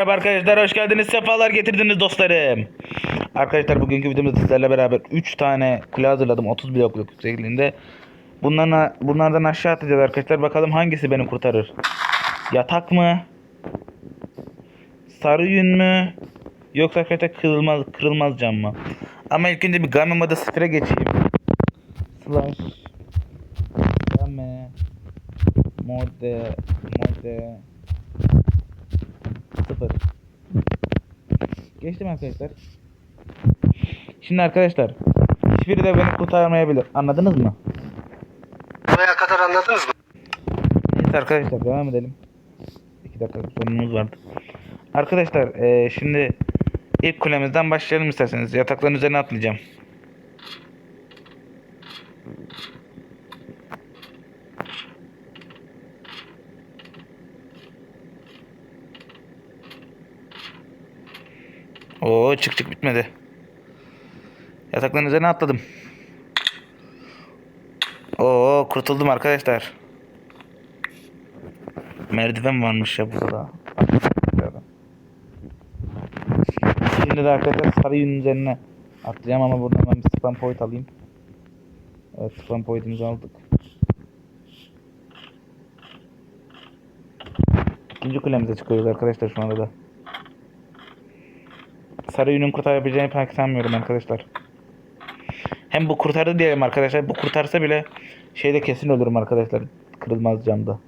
Merhaba arkadaşlar hoş geldiniz sefalar getirdiniz dostlarım. Arkadaşlar bugünkü videomuzda sizlerle beraber 3 tane kule hazırladım 30 blokluk yüksekliğinde. Bunlarla, bunlardan aşağı atacağız arkadaşlar bakalım hangisi beni kurtarır. Yatak mı? Sarı yün mü? Yoksa arkadaşlar kırılmaz, kırılmaz cam mı? Ama ilk önce bir game moda sıfıra geçeyim. Slash game mode mode Geçtim arkadaşlar. Şimdi arkadaşlar hiçbiri de beni kurtarmayabilir. Anladınız mı? Buraya kadar anladınız mı? Neyse arkadaşlar devam edelim. 2 dakika sorunumuz vardı. Arkadaşlar eee, şimdi ilk kulemizden başlayalım isterseniz. Yatakların üzerine atlayacağım. Oo çık çık bitmedi. Yatakların üzerine atladım. Oo kurtuldum arkadaşlar. Merdiven varmış ya burada da. Şimdi de arkadaşlar sarı yünün üzerine atlayacağım ama buradan ben bir spam point alayım. Evet spam point'imizi aldık. İkinci kulemize çıkıyoruz arkadaşlar şu anda da. Sarı yünün kurtarabileceğini pek sanmıyorum arkadaşlar. Hem bu kurtardı diyelim arkadaşlar. Bu kurtarsa bile şeyde kesin ölürüm arkadaşlar. Kırılmaz camda.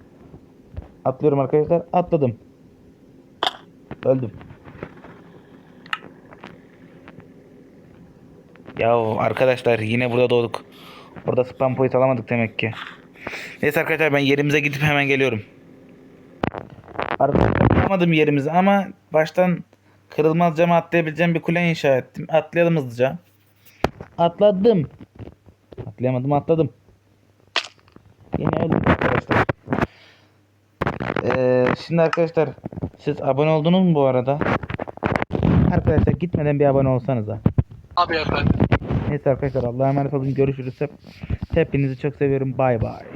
Atlıyorum arkadaşlar. Atladım. Öldüm. Ya arkadaşlar yine burada doğduk. Orada spam point alamadık demek ki. Neyse arkadaşlar ben yerimize gidip hemen geliyorum. Arkadaşlar bulamadım yerimizi ama baştan kırılmaz cama atlayabileceğim bir kule inşa ettim. Atlayalım hızlıca. Atladım. Atlayamadım atladım. Yine öldüm arkadaşlar. Ee, şimdi arkadaşlar siz abone oldunuz mu bu arada? Arkadaşlar gitmeden bir abone olsanız ha. Abi efendim. Neyse arkadaşlar Allah'a emanet olun. Görüşürüz hep. Hepinizi çok seviyorum. Bay bay.